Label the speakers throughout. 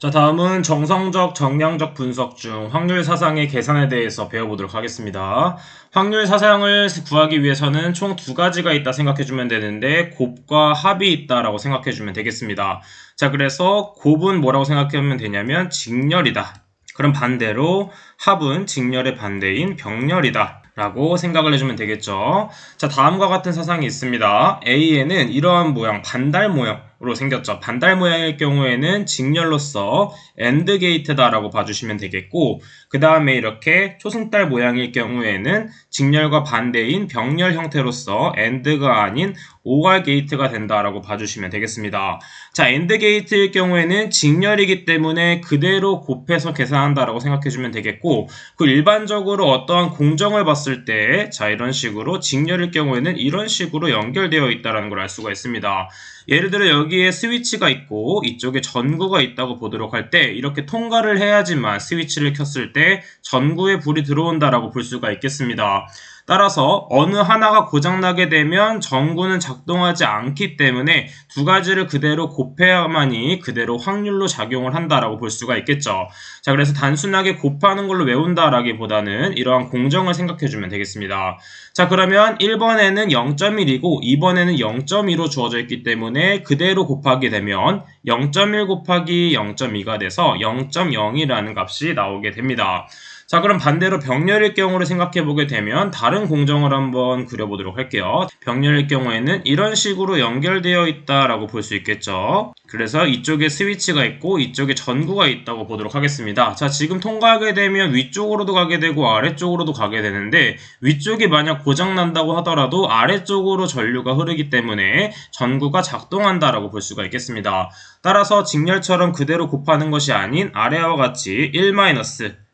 Speaker 1: 자, 다음은 정성적, 정량적 분석 중 확률 사상의 계산에 대해서 배워보도록 하겠습니다. 확률 사상을 구하기 위해서는 총 두 가지가 있다 생각해주면 되는데 곱과 합이 있다라고 생각해주면 되겠습니다. 자, 그래서 곱은 뭐라고 생각하면 되냐면 직렬이다. 그럼 반대로 합은 직렬의 반대인 병렬이다. 라고 생각을 해주면 되겠죠. 자, 다음과 같은 사상이 있습니다. A에는 이러한 모양, 반달 모양으 로 생겼죠. 반달 모양일 경우에는 직렬로서 AND 게이트다라고 봐주시면 되겠고, 그 다음에 이렇게 초승달 모양일 경우에는 직렬과 반대인 병렬 형태로서 AND가 아닌 OR 게이트가 된다라고 봐주시면 되겠습니다. 자, AND 게이트일 경우에는 직렬이기 때문에 그대로 곱해서 계산한다라고 생각해주면 되겠고, 그 일반적으로 어떠한 공정을 봤을 때, 자, 이런 식으로 직렬일 경우에는 이런 식으로 연결되어 있다는 걸 알 수가 있습니다. 예를 들어 여기에 스위치가 있고 이쪽에 전구가 있다고 보도록 할 때 이렇게 통과를 해야지만 스위치를 켰을 때 전구에 불이 들어온다라고 볼 수가 있겠습니다. 따라서 어느 하나가 고장나게 되면 전구는 작동하지 않기 때문에 두 가지를 그대로 곱해야만이 그대로 확률로 작용을 한다라고 볼 수가 있겠죠. 자, 그래서 단순하게 곱하는 걸로 외운다라기보다는 이러한 공정을 생각해 주면 되겠습니다. 자, 그러면 1번에는 0.1이고 2번에는 0.2로 주어져 있기 때문에 그대로 곱하게 되면 0.1 곱하기 0.2가 돼서 0.0이라는 값이 나오게 됩니다. 자, 그럼 반대로 병렬일 경우를 생각해 보게 되면 다른 공정을 한번 그려보도록 할게요. 병렬일 경우에는 이런 식으로 연결되어 있다라고 볼 수 있겠죠. 그래서 이쪽에 스위치가 있고 이쪽에 전구가 있다고 보도록 하겠습니다. 자, 지금 통과하게 되면 위쪽으로도 가게 되고 아래쪽으로도 가게 되는데 위쪽이 만약 고장 난다고 하더라도 아래쪽으로 전류가 흐르기 때문에 전구가 작동한다라고 볼 수가 있겠습니다. 따라서 직렬처럼 그대로 곱하는 것이 아닌 아래와 같이 1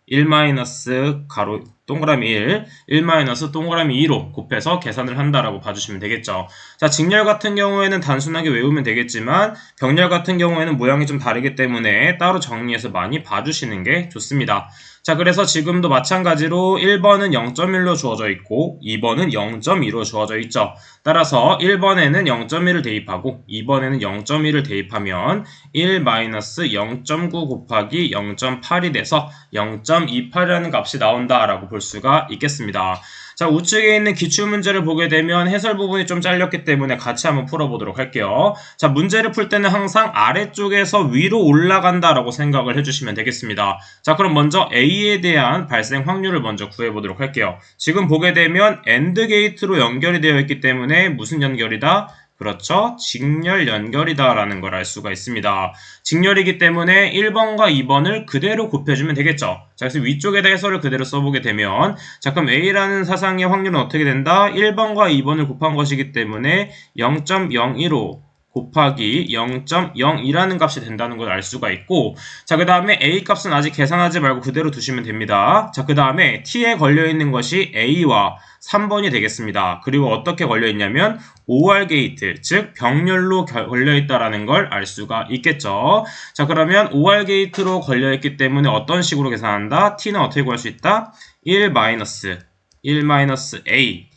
Speaker 1: 1 마이너스 가로 동그라미 1, 1 마이너스 동그라미 2로 곱해서 계산을 한다라고 봐주시면 되겠죠. 자, 직렬 같은 경우에는 단순하게 외우면 되겠지만 병렬 같은 경우에는 모양이 좀 다르기 때문에 따로 정리해서 많이 봐주시는 게 좋습니다. 자, 그래서 지금도 마찬가지로 1번은 0.1로 주어져 있고 2번은 0.2로 주어져 있죠. 따라서 1번에는 0.1을 대입하고 2번에는 0.1을 대입하면 1-0.9 곱하기 0.8이 돼서 0.28이라는 값이 나온다라고 볼 수가 있겠습니다. 자, 우측에 있는 기출 문제를 보게 되면 해설 부분이 좀 잘렸기 때문에 같이 한번 풀어보도록 할게요. 자, 문제를 풀 때는 항상 아래쪽에서 위로 올라간다라고 생각을 해주시면 되겠습니다. 자, 그럼 먼저 A에 대한 발생 확률을 먼저 구해보도록 할게요. 지금 보게 되면 AND 게이트로 연결이 되어 있기 때문에 무슨 연결이다? 그렇죠. 직렬 연결이다라는 걸 알 수가 있습니다. 직렬이기 때문에 1번과 2번을 그대로 곱해주면 되겠죠. 자, 그래서 위쪽에다 해설을 그대로 써보게 되면 자, 그럼 A라는 사상의 확률은 어떻게 된다? 1번과 2번을 곱한 것이기 때문에 0.01로 곱하기 0.0이라는 값이 된다는 걸 알 수가 있고 자 그 다음에 a 값은 아직 계산하지 말고 그대로 두시면 됩니다. 자 그 다음에 t에 걸려있는 것이 a와 3번이 되겠습니다. 그리고 어떻게 걸려있냐면 OR 게이트 즉 병렬로 걸려있다라는 걸 알 수가 있겠죠. 자 그러면 OR 게이트로 걸려있기 때문에 어떤 식으로 계산한다? T는 어떻게 구할 수 있다? 1 마이너스 1 마이너스 a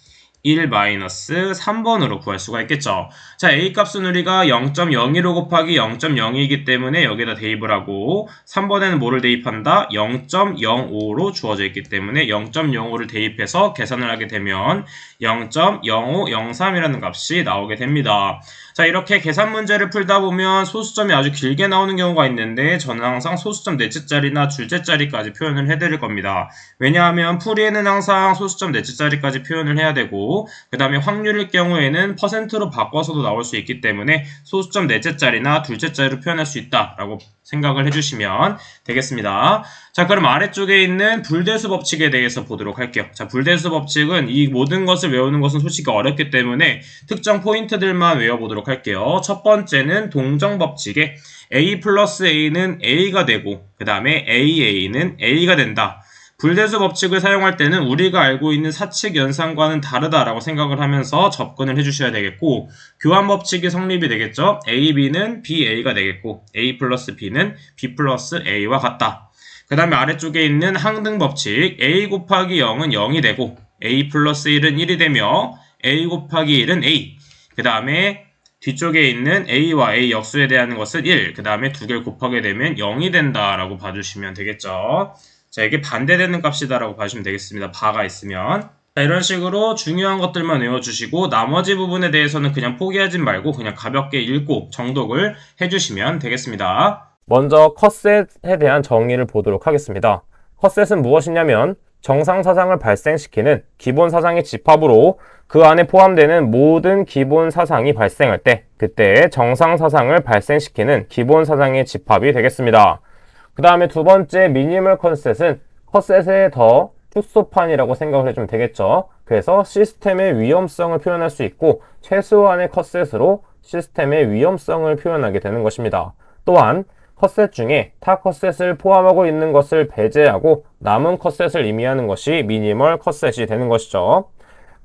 Speaker 1: 1-3번으로 구할 수가 있겠죠. 자, A 값은 우리가 0.01로 곱하기 0.02이기 때문에 여기다 대입을 하고 3번에는 뭐를 대입한다? 0.05로 주어져 있기 때문에 0.05를 대입해서 계산을 하게 되면 0.0503이라는 값이 나오게 됩니다. 자, 이렇게 계산 문제를 풀다 보면 소수점이 아주 길게 나오는 경우가 있는데 저는 항상 소수점 넷째 자리나 둘째 자리까지 표현을 해드릴 겁니다. 왜냐하면 풀이에는 항상 소수점 넷째 자리까지 표현을 해야 되고 그 다음에 확률일 경우에는 퍼센트로 바꿔서도 나올 수 있기 때문에 소수점 넷째 자리나 둘째 자리로 표현할 수 있다라고 생각을 해주시면 되겠습니다. 자, 그럼 아래쪽에 있는 불대수 법칙에 대해서 보도록 할게요. 자, 불대수 법칙은 이 모든 것을 외우는 것은 솔직히 어렵기 때문에 특정 포인트들만 외워보도록 할게요. 첫 번째는 동정 법칙에 a 플러스 a는 a가 되고 그 다음에 aa는 a가 된다. 불대수 법칙을 사용할 때는 우리가 알고 있는 사칙 연산과는 다르다라고 생각을 하면서 접근을 해주셔야 되겠고 교환 법칙이 성립이 되겠죠. A, B는 B, A가 되겠고 A 플러스 B는 B 플러스 A와 같다. 그 다음에 아래쪽에 있는 항등 법칙 A 곱하기 0은 0이 되고 A 플러스 1은 1이 되며 A 곱하기 1은 A 그 다음에 뒤쪽에 있는 a와 a 역수에 대한 것은 1, 그 다음에 두 개를 곱하게 되면 0이 된다라고 봐주시면 되겠죠. 자, 이게 반대되는 값이다라고 봐주시면 되겠습니다. 바가 있으면. 자, 이런 식으로 중요한 것들만 외워주시고 나머지 부분에 대해서는 그냥 포기하지 말고 그냥 가볍게 읽고 정독을 해주시면 되겠습니다.
Speaker 2: 먼저 컷셋에 대한 정의를 보도록 하겠습니다. 컷셋은 무엇이냐면 정상 사상을 발생시키는 기본 사상의 집합으로 그 안에 포함되는 모든 기본 사상이 발생할 때 그때 정상 사상을 발생시키는 기본 사상의 집합이 되겠습니다. 그 다음에 두 번째 미니멀 컷셋은 컷셋의 더 축소판이라고 생각을 해주면 되겠죠. 그래서 시스템의 위험성을 표현할 수 있고 최소한의 컷셋으로 시스템의 위험성을 표현하게 되는 것입니다. 또한 컷셋 중에 타 컷셋을 포함하고 있는 것을 배제하고 남은 컷셋을 의미하는 것이 미니멀 컷셋이 되는 것이죠.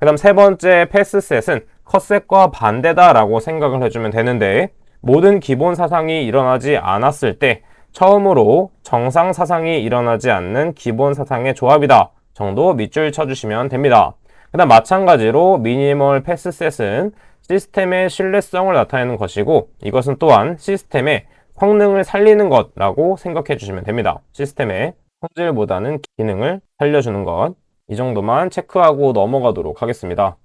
Speaker 2: 그 다음 세 번째 패스셋은 컷셋과 반대다라고 생각을 해주면 되는데 모든 기본 사상이 일어나지 않았을 때 처음으로 정상 사상이 일어나지 않는 기본 사상의 조합이다 정도 밑줄 쳐주시면 됩니다. 그 다음 마찬가지로 미니멀 패스셋은 시스템의 신뢰성을 나타내는 것이고 이것은 또한 시스템의 성능을 살리는 것라고 생각해 주시면 됩니다. 시스템의 성질보다는 기능을 살려주는 것. 이 정도만 체크하고 넘어가도록 하겠습니다.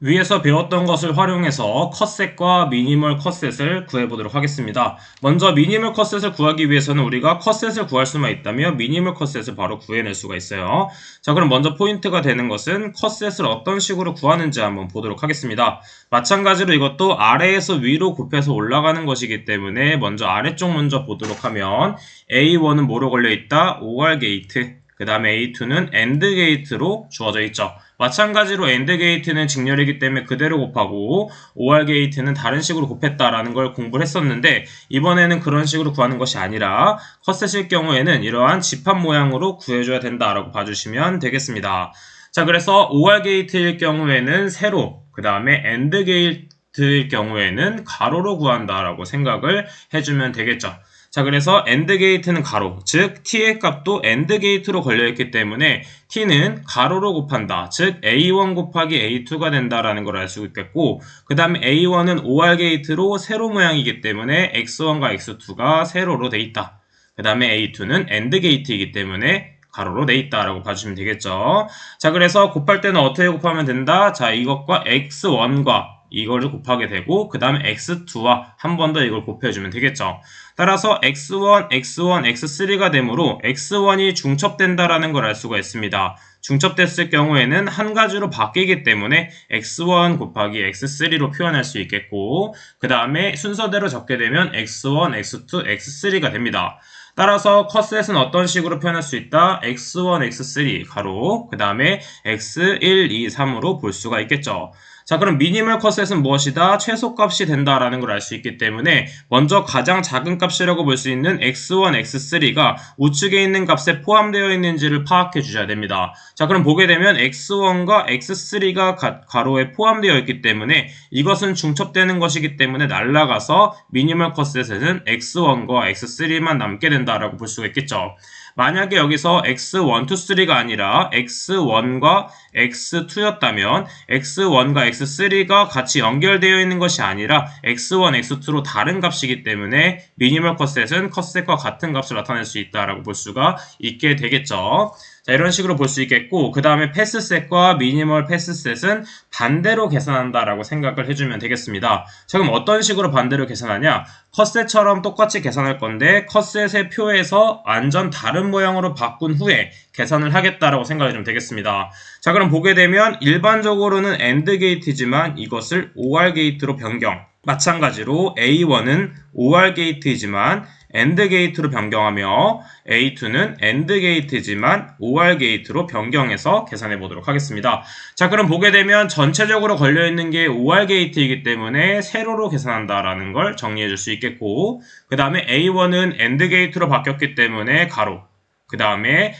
Speaker 1: 위에서 배웠던 것을 활용해서 컷셋과 미니멀 컷셋을 구해보도록 하겠습니다. 먼저 미니멀 컷셋을 구하기 위해서는 우리가 컷셋을 구할 수만 있다면 미니멀 컷셋을 바로 구해낼 수가 있어요. 자 그럼 먼저 포인트가 되는 것은 컷셋을 어떤 식으로 구하는지 한번 보도록 하겠습니다. 마찬가지로 이것도 아래에서 위로 곱해서 올라가는 것이기 때문에 먼저 아래쪽 먼저 보도록 하면 A1은 뭐로 걸려있다? OR 게이트 그 다음에 A2는 AND 게이트로 주어져 있죠. 마찬가지로 AND 게이트는 직렬이기 때문에 그대로 곱하고 OR 게이트는 다른 식으로 곱했다라는 걸 공부를 했었는데 이번에는 그런 식으로 구하는 것이 아니라 컷셋일 경우에는 이러한 집합 모양으로 구해줘야 된다라고 봐주시면 되겠습니다. 자 그래서 OR 게이트일 경우에는 세로 그 다음에 AND 게이트일 경우에는 가로로 구한다라고 생각을 해주면 되겠죠. 자, 그래서 AND 게이트는 가로, 즉 t의 값도 AND 게이트로 걸려있기 때문에 t는 가로로 곱한다, 즉 a1 곱하기 a2가 된다라는 걸 알 수 있겠고 그 다음에 a1은 OR 게이트로 세로 모양이기 때문에 x1과 x2가 세로로 돼 있다. 그 다음에 a2는 AND 게이트이기 때문에 가로로 돼 있다라고 봐주시면 되겠죠. 자, 그래서 곱할 때는 어떻게 곱하면 된다? 자, 이것과 x1과 이거를 곱하게 되고 그 다음에 x2와 한 번 더 이걸 곱해주면 되겠죠. 따라서 x1, x1, x3가 되므로 x1이 중첩된다라는 걸 알 수가 있습니다. 중첩됐을 경우에는 한 가지로 바뀌기 때문에 x1 곱하기 x3로 표현할 수 있겠고 그 다음에 순서대로 적게 되면 x1, x2, x3가 됩니다. 따라서 컷셋은 어떤 식으로 표현할 수 있다? x1, x3 가로 그 다음에 x1, 2, 3으로 볼 수가 있겠죠. 자 그럼 미니멀 컷셋은 무엇이다? 최소값이 된다라는 걸 알 수 있기 때문에 먼저 가장 작은 값이라고 볼 수 있는 x1, x3가 우측에 있는 값에 포함되어 있는지를 파악해 주셔야 됩니다. 자 그럼 보게 되면 x1과 x3가 가로에 포함되어 있기 때문에 이것은 중첩되는 것이기 때문에 날라가서 미니멀 컷셋은 x1과 x3만 남게 된다라고 볼 수가 있겠죠. 만약에 여기서 x1, 2, 3가 아니라 x1과 x2였다면 x1과 x3가 같이 연결되어 있는 것이 아니라 x1, x2로 다른 값이기 때문에 미니멀 컷셋은 컷셋과 같은 값을 나타낼 수 있다라고 볼 수가 있게 되겠죠. 자, 이런 식으로 볼 수 있겠고, 그 다음에 패스셋과 미니멀 패스셋은 반대로 계산한다라고 생각을 해주면 되겠습니다. 자, 그럼 어떤 식으로 반대로 계산하냐? 컷셋처럼 똑같이 계산할 건데, 컷셋의 표에서 완전 다른 모양으로 바꾼 후에 계산을 하겠다라고 생각해주면 되겠습니다. 자, 그럼 보게 되면 일반적으로는 AND 게이트지만 이것을 OR 게이트로 변경. 마찬가지로 A1은 OR 게이트이지만 AND 게이트로 변경하며 A2는 AND 게이트지만 OR 게이트로 변경해서 계산해 보도록 하겠습니다. 자, 그럼 보게 되면 전체적으로 걸려 있는 게 OR 게이트이기 때문에 세로로 계산한다라는 걸 정리해 줄 수 있겠고, 그 다음에 A1은 AND 게이트로 바뀌었기 때문에 가로, 그 다음에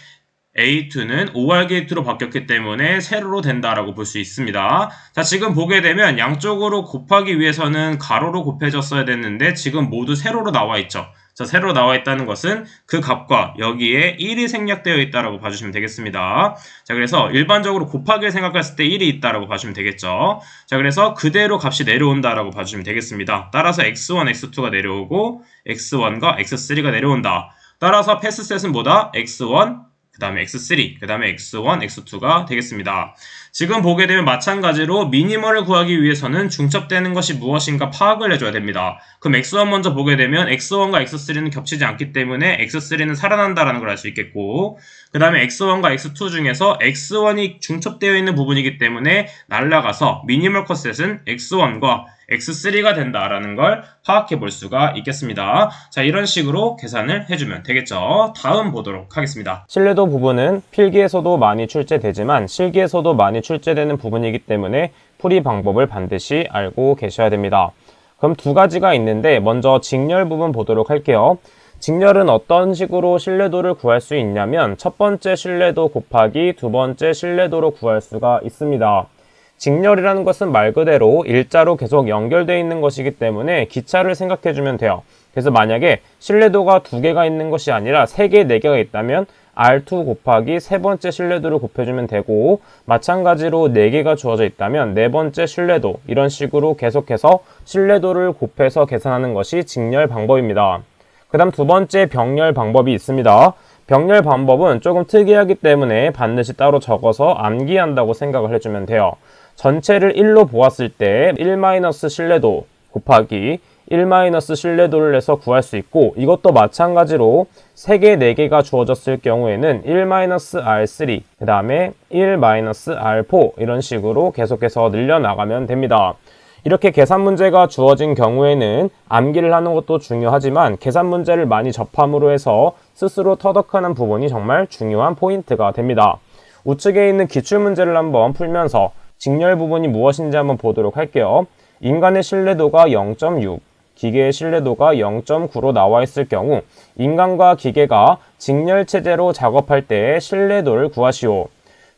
Speaker 1: A2는 OR 게이트로 바뀌었기 때문에 세로로 된다라고 볼 수 있습니다. 자, 지금 보게 되면 양쪽으로 곱하기 위해서는 가로로 곱해졌어야 됐는데 지금 모두 세로로 나와 있죠. 자, 세로 나와 있다는 것은 그 값과 여기에 1이 생략되어 있다라고 봐주시면 되겠습니다. 자, 그래서 일반적으로 곱하기를 생각했을 때 1이 있다라고 봐주시면 되겠죠. 자, 그래서 그대로 값이 내려온다라고 봐주시면 되겠습니다. 따라서 x1, x2가 내려오고 x1과 x3가 내려온다. 따라서 패스셋은 뭐다? x1, 그 다음에 x3, 그 다음에 x1, x2가 되겠습니다. 지금 보게 되면 마찬가지로 미니멀을 구하기 위해서는 중첩되는 것이 무엇인가 파악을 해줘야 됩니다. 그럼 x1 먼저 보게 되면 x1과 x3는 겹치지 않기 때문에 x3는 살아난다라는 걸 알 수 있겠고 그 다음에 x1과 x2 중에서 x1이 중첩되어 있는 부분이기 때문에 날라가서 미니멀 컷셋은 x1과 x3가 된다라는 걸 파악해 볼 수가 있겠습니다. 자, 이런 식으로 계산을 해주면 되겠죠. 다음 보도록 하겠습니다.
Speaker 2: 신뢰도 부분은 필기에서도 많이 출제되지만 실기에서도 많이 출제되는 부분이기 때문에 풀이 방법을 반드시 알고 계셔야 됩니다. 그럼 두 가지가 있는데 먼저 직렬 부분 보도록 할게요. 직렬은 어떤 식으로 신뢰도를 구할 수 있냐면 첫 번째 신뢰도 곱하기 두 번째 신뢰도로 구할 수가 있습니다. 직렬이라는 것은 말 그대로 일자로 계속 연결되어 있는 것이기 때문에 기차를 생각해 주면 돼요. 그래서 만약에 신뢰도가 두 개가 있는 것이 아니라 세 개, 네 개가 있다면 R2 곱하기 세 번째 신뢰도를 곱해주면 되고 마찬가지로 네 개가 주어져 있다면 네 번째 신뢰도 이런 식으로 계속해서 신뢰도를 곱해서 계산하는 것이 직렬 방법입니다. 그 다음 두 번째 병렬 방법이 있습니다. 병렬 방법은 조금 특이하기 때문에 반드시 따로 적어서 암기한다고 생각을 해주면 돼요. 전체를 1로 보았을 때 1- 신뢰도 곱하기 1- 신뢰도를 내서 구할 수 있고 이것도 마찬가지로 3개, 4개가 주어졌을 경우에는 1-R3, 그 다음에 1-R4 이런 식으로 계속해서 늘려나가면 됩니다. 이렇게 계산 문제가 주어진 경우에는 암기를 하는 것도 중요하지만 계산 문제를 많이 접함으로 해서 스스로 터득하는 부분이 정말 중요한 포인트가 됩니다. 우측에 있는 기출 문제를 한번 풀면서 직렬 부분이 무엇인지 한번 보도록 할게요. 인간의 신뢰도가 0.6, 기계의 신뢰도가 0.9로 나와 있을 경우 인간과 기계가 직렬 체제로 작업할 때의 신뢰도를 구하시오.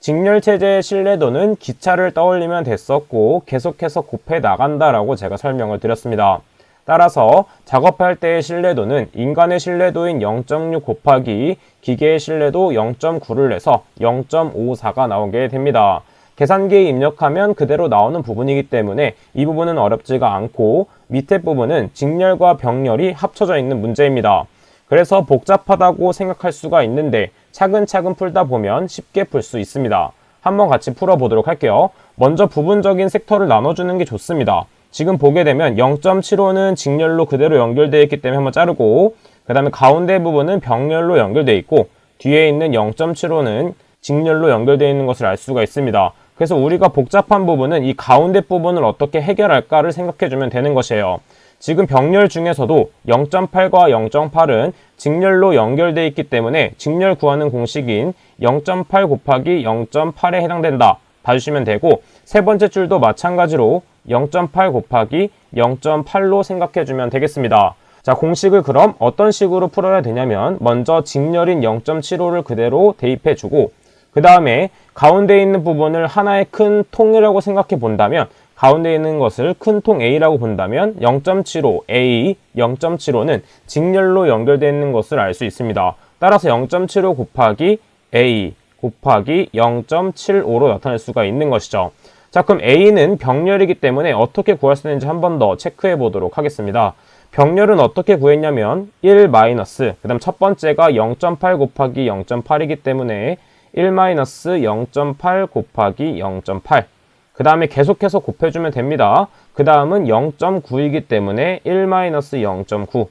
Speaker 2: 직렬 체제의 신뢰도는 기차를 떠올리면 됐었고 계속해서 곱해 나간다라고 제가 설명을 드렸습니다. 따라서 작업할 때의 신뢰도는 인간의 신뢰도인 0.6 곱하기 기계의 신뢰도 0.9를 내서 0.54가 나오게 됩니다. 계산기에 입력하면 그대로 나오는 부분이기 때문에 이 부분은 어렵지가 않고 밑에 부분은 직렬과 병렬이 합쳐져 있는 문제입니다. 그래서 복잡하다고 생각할 수가 있는데 차근차근 풀다 보면 쉽게 풀 수 있습니다. 한번 같이 풀어보도록 할게요. 먼저 부분적인 섹터를 나눠주는 게 좋습니다. 지금 보게 되면 0.75는 직렬로 그대로 연결되어 있기 때문에 한번 자르고 그 다음에 가운데 부분은 병렬로 연결되어 있고 뒤에 있는 0.75는 직렬로 연결되어 있는 것을 알 수가 있습니다. 그래서 우리가 복잡한 부분은 이 가운데 부분을 어떻게 해결할까를 생각해 주면 되는 것이에요. 지금 병렬 중에서도 0.8과 0.8은 직렬로 연결되어 있기 때문에 직렬 구하는 공식인 0.8 곱하기 0.8에 해당된다. 봐주시면 되고 세 번째 줄도 마찬가지로 0.8 곱하기 0.8로 생각해 주면 되겠습니다. 자, 공식을 그럼 어떤 식으로 풀어야 되냐면 먼저 직렬인 0.75를 그대로 대입해 주고 그 다음에 가운데 있는 부분을 하나의 큰 통이라고 생각해 본다면 가운데 있는 것을 큰 통 A라고 본다면 0.75 A 0.75는 직렬로 연결되어 있는 것을 알 수 있습니다. 따라서 0.75 곱하기 A 곱하기 0.75로 나타낼 수가 있는 것이죠. 자, 그럼 A는 병렬이기 때문에 어떻게 구할 수 있는지 한 번 더 체크해 보도록 하겠습니다. 병렬은 어떻게 구했냐면 1 마이너스, 그 다음 첫 번째가 0.8 곱하기 0.8이기 때문에 1 마이너스 0.8 곱하기 0.8. 그 다음에 계속해서 곱해주면 됩니다. 그 다음은 0.9이기 때문에 1 마이너스 0.9.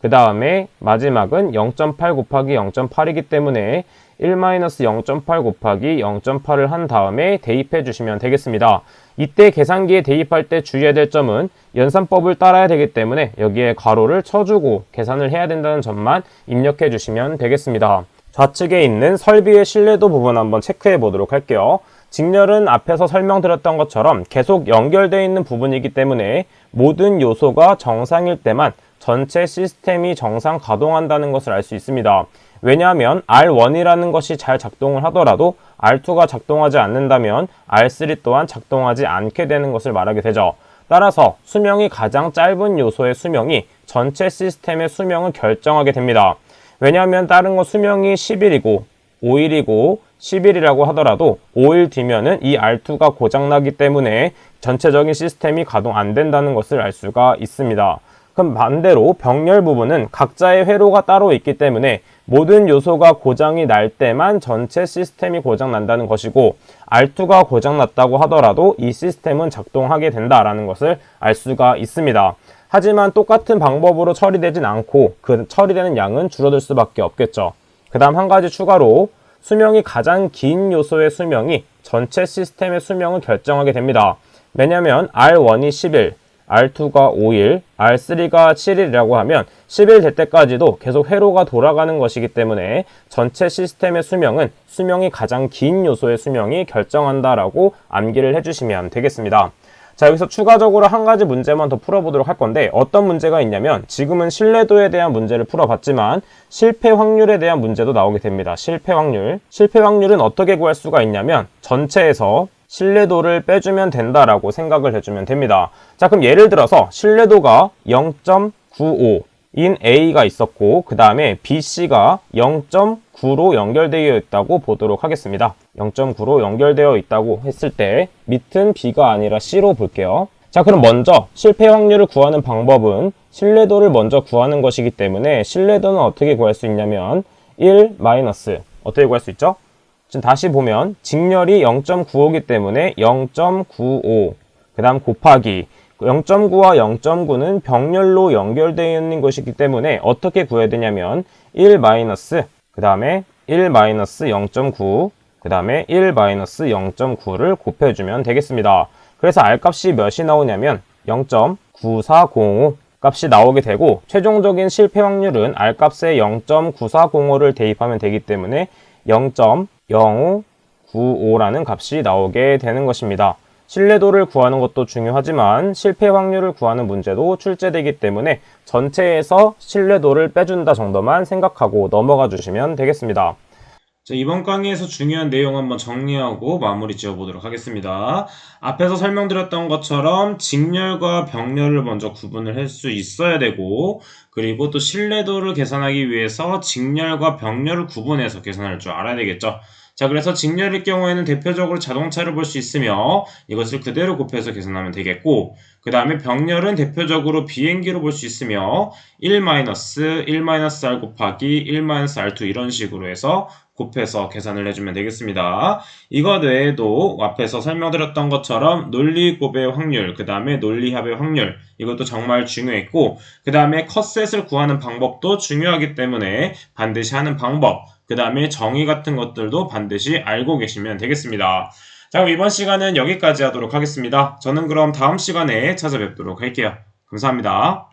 Speaker 2: 그 다음에 마지막은 0.8 곱하기 0.8이기 때문에 1 마이너스 0.8 곱하기 0.8을 한 다음에 대입해 주시면 되겠습니다. 이때 계산기에 대입할 때 주의해야 될 점은 연산법을 따라야 되기 때문에 여기에 괄호를 쳐주고 계산을 해야 된다는 점만 입력해 주시면 되겠습니다. 좌측에 있는 설비의 신뢰도 부분 한번 체크해 보도록 할게요. 직렬은 앞에서 설명드렸던 것처럼 계속 연결되어 있는 부분이기 때문에 모든 요소가 정상일 때만 전체 시스템이 정상 가동한다는 것을 알 수 있습니다. 왜냐하면 R1이라는 것이 잘 작동을 하더라도 R2가 작동하지 않는다면 R3 또한 작동하지 않게 되는 것을 말하게 되죠. 따라서 수명이 가장 짧은 요소의 수명이 전체 시스템의 수명을 결정하게 됩니다. 왜냐하면 다른 거 수명이 10일이고 5일이고 10일이라고 하더라도 5일 뒤면은 이 R2가 고장나기 때문에 전체적인 시스템이 가동 안 된다는 것을 알 수가 있습니다. 그럼 반대로 병렬 부분은 각자의 회로가 따로 있기 때문에 모든 요소가 고장이 날 때만 전체 시스템이 고장 난다는 것이고 R2가 고장 났다고 하더라도 이 시스템은 작동하게 된다라는 것을 알 수가 있습니다. 하지만 똑같은 방법으로 처리되진 않고 그 처리되는 양은 줄어들 수밖에 없겠죠. 그 다음 한 가지 추가로 수명이 가장 긴 요소의 수명이 전체 시스템의 수명을 결정하게 됩니다. 왜냐하면 R1이 10일, R2가 5일, R3가 7일이라고 하면 10일 될 때까지도 계속 회로가 돌아가는 것이기 때문에 전체 시스템의 수명은 수명이 가장 긴 요소의 수명이 결정한다라고 암기를 해주시면 되겠습니다. 자, 여기서 추가적으로 한 가지 문제만 더 풀어보도록 할 건데, 어떤 문제가 있냐면, 지금은 신뢰도에 대한 문제를 풀어봤지만, 실패 확률에 대한 문제도 나오게 됩니다. 실패 확률. 실패 확률은 어떻게 구할 수가 있냐면, 전체에서 신뢰도를 빼주면 된다라고 생각을 해주면 됩니다. 자, 그럼 예를 들어서, 신뢰도가 0.95, 인 A가 있었고 그 다음에 BC가 0.9로 연결되어 있다고 보도록 하겠습니다. 0.9로 연결되어 있다고 했을 때 밑은 B가 아니라 C로 볼게요. 자 그럼 먼저 실패 확률을 구하는 방법은 신뢰도를 먼저 구하는 것이기 때문에 신뢰도는 어떻게 구할 수 있냐면 1 마이너스 어떻게 구할 수 있죠? 지금 다시 보면 직렬이 0.95이기 때문에 0.95 그 다음 곱하기 0.9와 0.9는 병렬로 연결되어 있는 것이기 때문에 어떻게 구해야 되냐면 1 마이너스 그 다음에 1 마이너스 0.9 그 다음에 1 마이너스 0.9를 곱해주면 되겠습니다. 그래서 R 값이 몇이 나오냐면 0.9405 값이 나오게 되고 최종적인 실패 확률은 R 값에 0.9405를 대입하면 되기 때문에 0.0595라는 값이 나오게 되는 것입니다. 신뢰도를 구하는 것도 중요하지만 실패 확률을 구하는 문제도 출제되기 때문에 전체에서 신뢰도를 빼준다 정도만 생각하고 넘어가 주시면 되겠습니다.
Speaker 1: 자, 이번 강의에서 중요한 내용 한번 정리하고 마무리 지어보도록 하겠습니다. 앞에서 설명드렸던 것처럼 직렬과 병렬을 먼저 구분을 할 수 있어야 되고, 그리고 또 신뢰도를 계산하기 위해서 직렬과 병렬을 구분해서 계산할 줄 알아야 되겠죠. 자, 그래서 직렬일 경우에는 대표적으로 자동차를 볼 수 있으며 이것을 그대로 곱해서 계산하면 되겠고, 그 다음에 병렬은 대표적으로 비행기로 볼 수 있으며 1-1-R 곱하기 1-R2 이런 식으로 해서 곱해서 계산을 해주면 되겠습니다. 이거 외에도 앞에서 설명드렸던 것처럼 논리곱의 확률, 그 다음에 논리합의 확률, 이것도 정말 중요했고, 그 다음에 컷셋을 구하는 방법도 중요하기 때문에 반드시 하는 방법, 그 다음에 정의 같은 것들도 반드시 알고 계시면 되겠습니다. 자, 그럼 이번 시간은 여기까지 하도록 하겠습니다. 저는 그럼 다음 시간에 찾아뵙도록 할게요. 감사합니다.